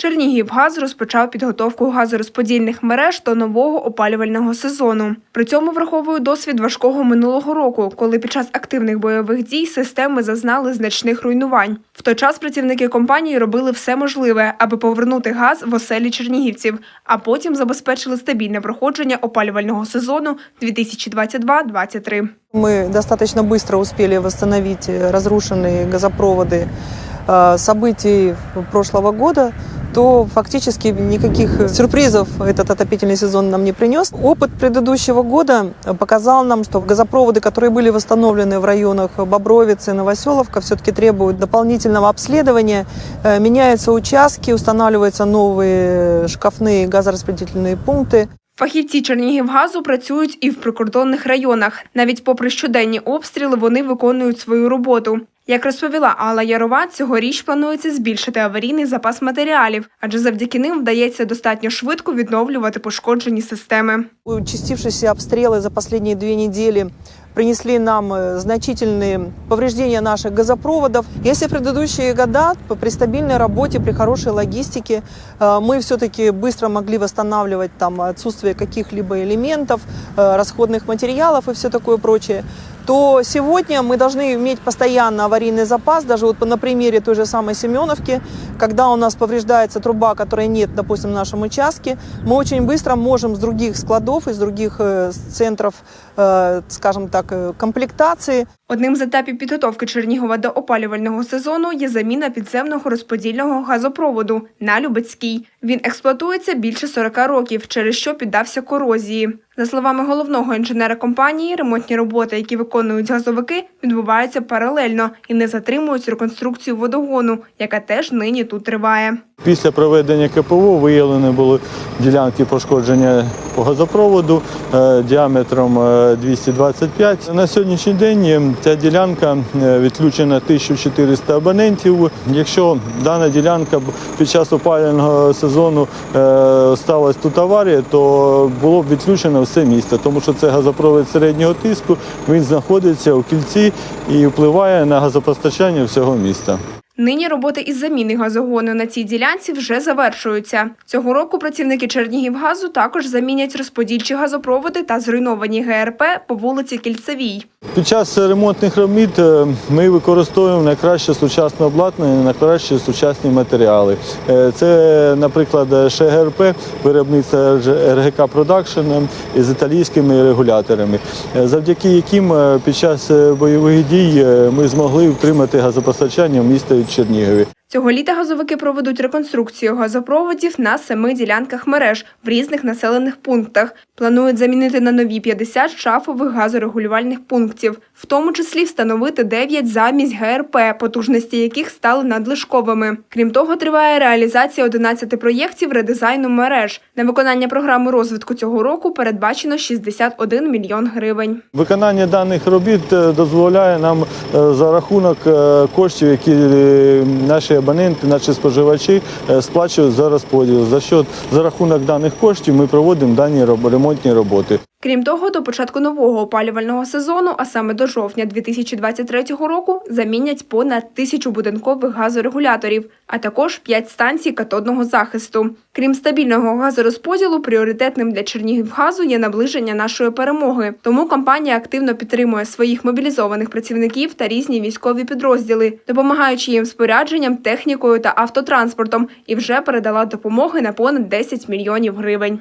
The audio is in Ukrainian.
Чернігівгаз розпочав підготовку газорозподільних мереж до нового опалювального сезону. При цьому враховують досвід важкого минулого року, коли під час активних бойових дій системи зазнали значних руйнувань. В той час працівники компанії робили все можливе, аби повернути газ в оселі чернігівців, а потім забезпечили стабільне проходження опалювального сезону 2022-2023. Мы достаточно быстро успели восстановить э, разрушенные газопроводы э, событий прошлого года, то фактически никаких сюрпризов этот отопительный сезон нам не принес. Опыт предыдущего года показал нам, что газопроводы, которые были восстановлены в районах Бобровицы, Новоселовка, все-таки требуют дополнительного обследования. Э, Меняются участки, устанавливаются новые шкафные газораспределительные пункты. Фахівці Чернігівгазу працюють і в прикордонних районах. Навіть попри щоденні обстріли, вони виконують свою роботу. Як розповіла Алла Ярова, цьогоріч планується збільшити аварійний запас матеріалів, адже завдяки ним вдається достатньо швидко відновлювати пошкоджені системи. Участившиеся обстрелы за последние две недели принесли нам э, значительные повреждения наших газопроводов. Если в предыдущие года п- при стабильной работе, при хорошей логистике э, мы все-таки быстро могли восстанавливать там отсутствие каких-либо элементов, э, расходных материалов и все такое прочее, то сегодня мы должны иметь постоянно аварийный запас, даже вот по- на примере той же самой Семеновки, когда у нас повреждается труба, которой нет, допустим, в нашем участке, мы очень быстро можем с других складов, из других э, с центров, э, скажем так, э, комплектации Одним з етапів підготовки Чернігова до опалювального сезону є заміна підземного розподільного газопроводу на Любецький. Він експлуатується більше 40 років, через що піддався корозії. За словами головного інженера компанії, ремонтні роботи, які виконують газовики, відбуваються паралельно і не затримують реконструкцію водогону, яка теж нині тут триває. Після проведення КПО виявлені були ділянки пошкодження по газопроводу е, діаметром е, 225. На сьогоднішній день е, ця ділянка е, відключена 1400 абонентів. Якщо дана ділянка під час опалювального сезону е, сталася тут аварія, то було б відключено все місто, тому що це газопровід середнього тиску. Він знаходиться у кільці і впливає на газопостачання всього міста. Нині роботи із заміни газогону на цій ділянці вже завершуються. Цього року працівники Чернігівгазу також замінять розподільчі газопроводи та зруйновані ГРП по вулиці Кільцевій. Під час ремонтних робіт е, ми використовуємо найкраще сучасне обладнання, найкращі сучасні матеріали. Е, Це, наприклад, ШГРП, виробництво РГК Продакшн із італійськими регуляторами, е, завдяки яким е, під час е, бойових дій е, ми змогли втримати газопостачання в місті Чернігові. Цього літа газовики проведуть реконструкцію газопроводів на семи ділянках мереж в різних населених пунктах. Планують замінити на нові 50 шафових газорегулювальних пунктів, в тому числі встановити 9 замість ГРП, потужності яких стали надлишковими. Крім того, триває реалізація 11 проєктів редизайну мереж. На виконання програми розвитку цього року передбачено 61 мільйон гривень. Виконання даних робіт е, дозволяє нам е, за рахунок е, коштів, які наші абоненти, наші споживачі е, сплачують за розподіл. За рахунок даних коштів ми проводимо дані ремонтні роботи. Крім того, до початку нового опалювального сезону, а саме до жовтня 2023 року, замінять понад тисячу будинкових газорегуляторів, а також 5 станцій катодного захисту. Крім стабільного газорозподілу, пріоритетним для Чернігівгазу є наближення нашої перемоги. Тому компанія активно підтримує своїх мобілізованих працівників та різні військові підрозділи, допомагаючи їм спорядженням, технікою та автотранспортом, і вже передала допомоги на понад 10 мільйонів гривень.